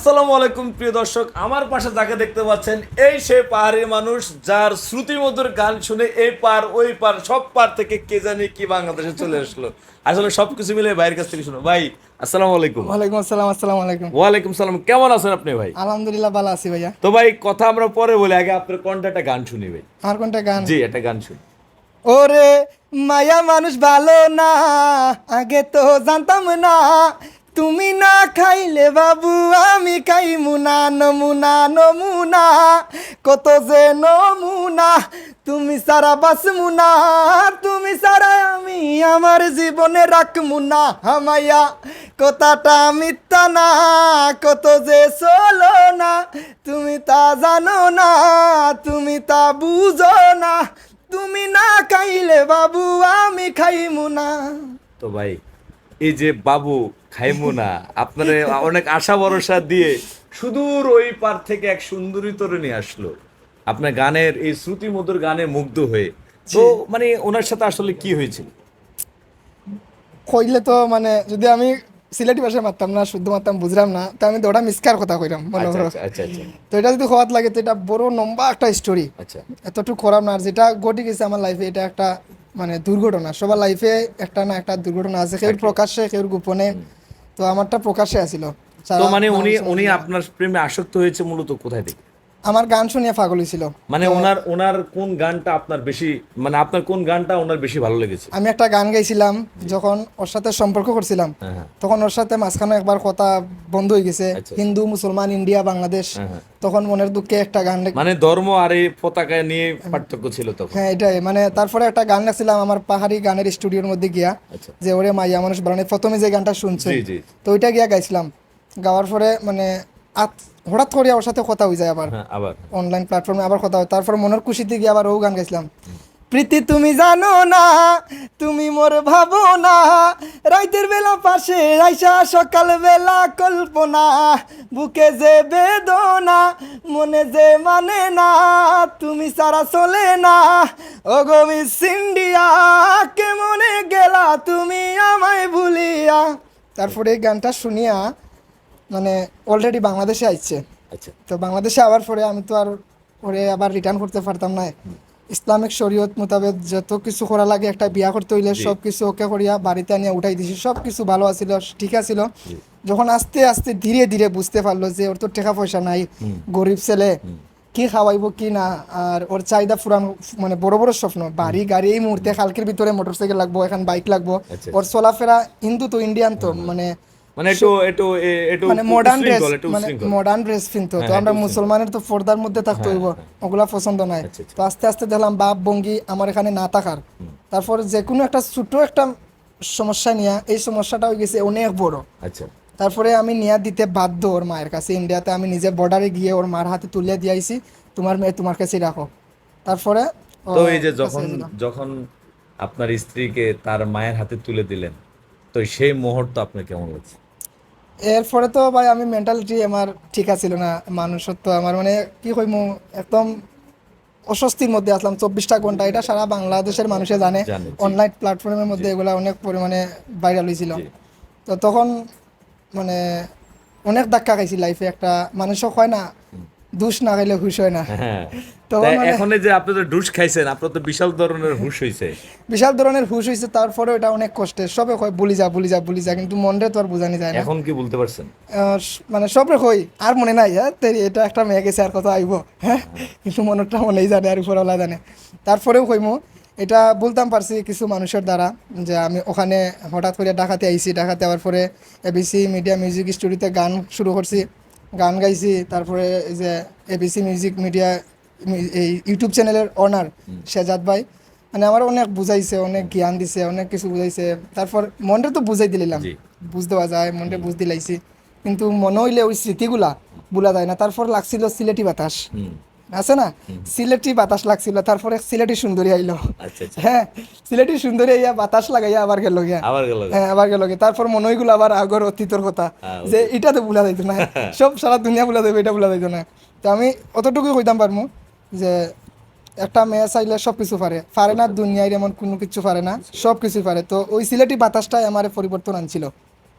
আসসালামু আলাইকুম প্রিয় দর্শক। আমার পাশে যাকে দেখতে পাচ্ছেন এই সে পাহাড়ি মানুষ যার শ্রুতিমধুর গান শুনে এই পার ওই পার সব পার থেকে কে জানি কি বাংলাদেশে চলে আসলো। আসলে সবকিছু মিলে ভাইয়ের কাছ থেকে শুনো। ভাই আসসালামু আলাইকুম। ওয়ালাইকুম আসসালাম আসসালামু আলাইকুম। ওয়ালাইকুম সালাম। কেমন আছেন আপনি ভাই? আলহামদুলিল্লাহ ভালো আছি ভাইয়া। তো ভাই কথা আমরা পরে বলি আগে আপনার কোনটা একটা গান শুনি ভাই? আমার কোনটা গান? জি একটা গান শুনি। ওরে মায়া মানুষ ভালো না আগে তো জানতাম না তুমি না খাইলে বাবু, আমি খাই না নমুনা নমুনা কত যে নমুনা তুমি সারা বাসমু না তুমি সারা আমি আমার জীবনে রাখ না, হামাইয়া। কথাটা মিথ্যা না, কত যে চলো না, তুমি তা জানো না, তুমি তা বুঝো না। তুমি না খাইলে বাবু, আমি খাইমু না। তো ভাই, এই যে বাবু খাইমু না আপনার অনেক আশা ভরসা দিয়ে সুদূর ওই পার থেকে এক সুন্দরী তরুণী আসলো। আপনার গানের এই শ্রুতি মধুর গানে মুগ্ধ হয়ে। তো মানে ওনার সাথে আসলে কি হয়েছিল? কইলে তো মানে যদি আমি সিলেটি ভাষায় মারতাম না শুদ্ধ মারতাম বুঝলাম না তো আমি তো ওটা মিসকার কথা কইলাম মনে আচ্ছা করো। আচ্ছা আচ্ছা তো এটা যদি হওয়াত লাগে তো এটা বড় লম্বা একটা স্টোরি আচ্ছা। এতটুকু করাম না আর যেটা ঘটে গেছে আমার লাইফে এটা একটা মানে দুর্ঘটনা। সবার লাইফে একটা না একটা দুর্ঘটনা আছে কেউ প্রকাশ্যে কেউ গোপনে। তো আমারটা প্রকাশে আছিল। তো মানে উনি উনি আপনার প্রেমে আসক্ত হয়েছে মূলত কোথায় থেকে? আমার গান শুনিয়ে পাগল হয়েছিল মানে ওনার ওনার কোন গানটা আপনার বেশি মানে আপনার কোন গানটা ওনার বেশি ভালো লেগেছে? আমি একটা গান গাইছিলাম যখন ওর সাথে সম্পর্ক করছিলাম হ্যাঁ হ্যাঁ। তখন ওর সাথে মাঝখানে একবার কথা বন্ধ হয়ে গেছে আচ্ছা। হিন্দু মুসলমান ইন্ডিয়া বাংলাদেশ হ্যাঁ। তখন মনের দুঃখে একটা গান মানে ধর্ম আর এই পতাকা নিয়ে পার্থক্য ছিল তখন? হ্যাঁ এটাই। মানে তারপরে একটা গান গাইছিলাম আমার পাহাড়ি গানের স্টুডিওর মধ্যে গিয়া আচ্ছা। যে ওরে মাইয়া মানুষ বানানে প্রথমে যে গানটা শুনছে তো ওইটা গিয়া গাইছিলাম। গাওয়ার পরে মানে হঠাৎ করে ওর সাথে কথা হয়ে যায় আবার। হ্যাঁ আবার। অনলাইন প্ল্যাটফর্মে আবার কথা হয়। তারপর মনের খুশিতে গিয়ে আবার ও গান গাইছিলাম। প্রীতি তুমি জানো না তুমি মোর ভাবো না রাইতের বেলা পাশে আইসা সকাল বেলা কল্পনা। বুকে যে বেদনা মনে যে মানে না। তুমি সারা চলে না। ও গো মিস ইন্ডিয়া কেমনে গেলা তুমি আমায় ভুলিয়া? তারপরে এই গানটা শুনিয়া মানে অলরেডি বাংলাদেশে আসছে আচ্ছা। তো বাংলাদেশে আবার পরে আমি তো আর ওরে আবার রিটার্ন করতে পারতাম না। ইসলামিক শরীয়ত মোতাবেক যত কিছু করা লাগে একটা বিয়া করতে হইলে সব কিছু ওকে করিয়া বাড়িতে আনিয়া উঠাই দিছি। সব কিছু ভালো আছিল ঠিক আছিল। যখন আস্তে আস্তে ধীরে ধীরে বুঝতে পারল যে ওর তো টাকা পয়সা নাই গরিব ছেলে কি খাওয়াইবো কি না আর ওর চাহিদা ফুরান মানে বড় বড় স্বপ্ন। বাড়ি গাড়ি এই মুহূর্তে কালকের ভিতরে মোটরসাইকেল লাগবো এখন বাইক লাগবো। আচ্ছা। ওর চলাফেরা হিন্দু তো ইন্ডিয়ান তো মানে মানে একটু একটু একটু মানে মডার্ন ড্রেস মানে মডার্ন ড্রেস কিনতো তো। হ্যাঁ, আমরা মুসলমানের তো পর্দার মধ্যে থাকতে হইব ওগুলা পছন্দ নাই। আচ্ছা, আচ্ছা। তো আস্তে আস্তে দেখলাম বাপ বঙ্গি আমার এখানে না থাকার। তারপর যে কোনো একটা ছোট একটা সমস্যা নিয়ে এই সমস্যাটা হয়ে গেছে অনেক বড়। আচ্ছা। তারপরে আমি নিয়ে দিতে বাধ্য ওর মায়ের কাছে। ইন্ডিয়াতে আমি নিজে বর্ডারে গিয়ে ওর মার হাতে তুলে দিয়েছি তোমার মেয়ে তোমার কাছে রাখো। তারপরে তো এই যে যখন যখন আপনার স্ত্রীকে তার মায়ের হাতে তুলে দিলেন তো সেই মুহূর্ত আপনার কেমন লাগছে? এরপরে তো ভাই আমি মেন্টালিটি আমার ঠিক আছিল না মানুষের তো আমার মানে কি কইমু একদম অস্বস্তির মধ্যে আসলাম চব্বিশটা ঘণ্টা। এটা সারা বাংলাদেশের মানুষে জানে। অনলাইন প্ল্যাটফর্মের মধ্যে এগুলা অনেক পরিমাণে ভাইরাল হয়েছিল তো তখন মানে অনেক ধাক্কা খাইছি লাইফে একটা মানুষও হয় না দুষ না খাইলে খুশ হয় না। হ্যাঁ। তো মানে- এখন যে আপনি তো ডুস খাইছেন আপনার তো বিশাল ধরনের হুশ হয়েছে বিশাল ধরনের হুশ হয়েছে তারপরে এটা অনেক কষ্টের সবে কয় বলি যা বলি যা বলি যা। কিন্তু মনরে তো আর বোঝানি যায় না। এখন কি বলতে পারছেন? মানে সবরে কই আর মনে নাই হ্যাঁ? এটা একটা মেয়ে গেছে আর কত আইব? হ্যাঁ? কিন্তু মনটা মনেই জানে আর উপরওয়ালা জানে। তারপরেও কইমু এটা বলতাম পারছি কিছু মানুষের দ্বারা যে আমি ওখানে হঠাৎ করে ডাকাতে আইছি। ডাকাতে আবার পরে এবিসি মিডিয়া মিউজিক স্টুডিওতে গান শুরু করছি। গান গাইছি তারপরে এই যে এবিসি মিউজিক মিডিয়া এই ইউটিউব চ্যানেলের অনার শেজাদ ভাই মানে আমার অনেক বুঝাইছে অনেক জ্ঞান দিছে অনেক কিছু বুঝাইছে। তারপর মনটা তো বুঝাই দিলাম। বুঝতে বুঝ দেওয়া যায় মনটা বুঝ দিলাইছি। কিন্তু মনে হইলে ওই স্মৃতিগুলা বলা যায় না। তারপর লাগছিল সিলেটি বাতাস। আছে না? সিলেটি বাতাস লাগছিল তারপরে সিলেটি সুন্দরী আইলো। আচ্ছা আচ্ছা। হ্যাঁ সিলেটি সুন্দরী আইয়া বাতাস লাগাইয়া আবার গেল গিয়া। হ্যাঁ আবার গেল গিয়া। তারপর মনে হইগুলো আবার আগর অতীতর কথা। হ্যাঁ, যে এটা তো ভুলা যাইতো না। সব সারা দুনিয়া ভুলা যাবে এটা ভুলা যাইতো না। তো আমি অতটুকুই কইতাম পারমু যে একটা মেয়ে চাইলে সব কিছু পারে। পারে না দুনিয়ায় এমন কোনো কিছু পারে না সব কিছু পারে। তো ওই সিলেটি বাতাসটাই আমার পরিবর্তন আনছিল।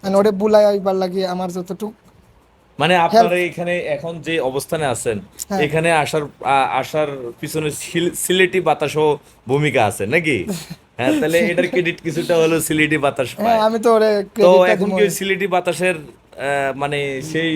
আর ওরে বুলাই আইবার লাগে আমার যতটুকু মানে আপনারা এখানে এখন যে অবস্থানে আছেন হ্যাঁ। এখানে আসার আসার পিছনে সিলেটি বাতাসও ভূমিকা আছে নাকি? হ্যাঁ তাহলে এটার ক্রেডিট কিছুটা হলো সিলেটি বাতাস হ্যাঁ পায়। আমি তো তো এখন কি সিলেটি বাতাসের আহ, মানে সেই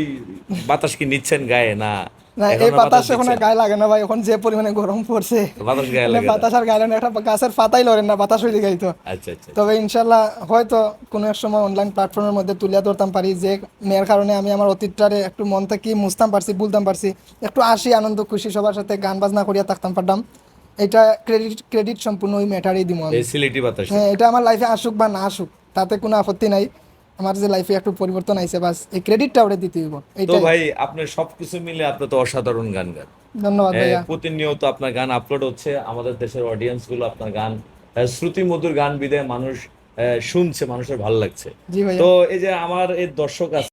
বাতাস কি নিচ্ছেন গায়ে না? না এই বাতাস এখন গায়ে লাগে না ভাই এখন যে পরিমাণে গরম পড়ছে বাতাস গায়ে মানে লাগে বাতাস আর গায়ে লাগে একটা গাছের পাতাই লড়েন না বাতাস হয়ে গাইতো আচ্ছা আচ্ছা। তবে ইনশাল্লাহ হয়তো কোনো এক সময় অনলাইন প্ল্যাটফর্মের মধ্যে তুলে ধরতাম পারি যে মেয়ের কারণে আমি আমার অতীতটারে একটু মন থেকে মুছতাম পারছি বলতাম পারছি একটু আসি আনন্দ খুশি সবার সাথে গান বাজনা করিয়া থাকতাম পারতাম। এটা ক্রেডিট ক্রেডিট সম্পূর্ণ ওই ম্যাটারই আমি। বাতাস। হ্যাঁ এটা আমার লাইফে আসুক বা না আসুক তাতে কোনো আপত্তি নাই। আমার যে লাইফে একটু পরিবর্তন আইছে বাস এই ক্রেডিটটা ওরে দিতে হইব। তো ভাই আপনি সবকিছু মিলে আপনি তো অসাধারণ গান গান। ধন্যবাদ ভাইয়া। আহ, প্রতিনিয়ত আপনার গান আপলোড হচ্ছে আমাদের দেশের অডিয়েন্সগুলো আপনার গান শ্রুতি মধুর গান বিদে মানুষ শুনছে মানুষের ভালো লাগছে। তো এই যে আমার এই দর্শক আছে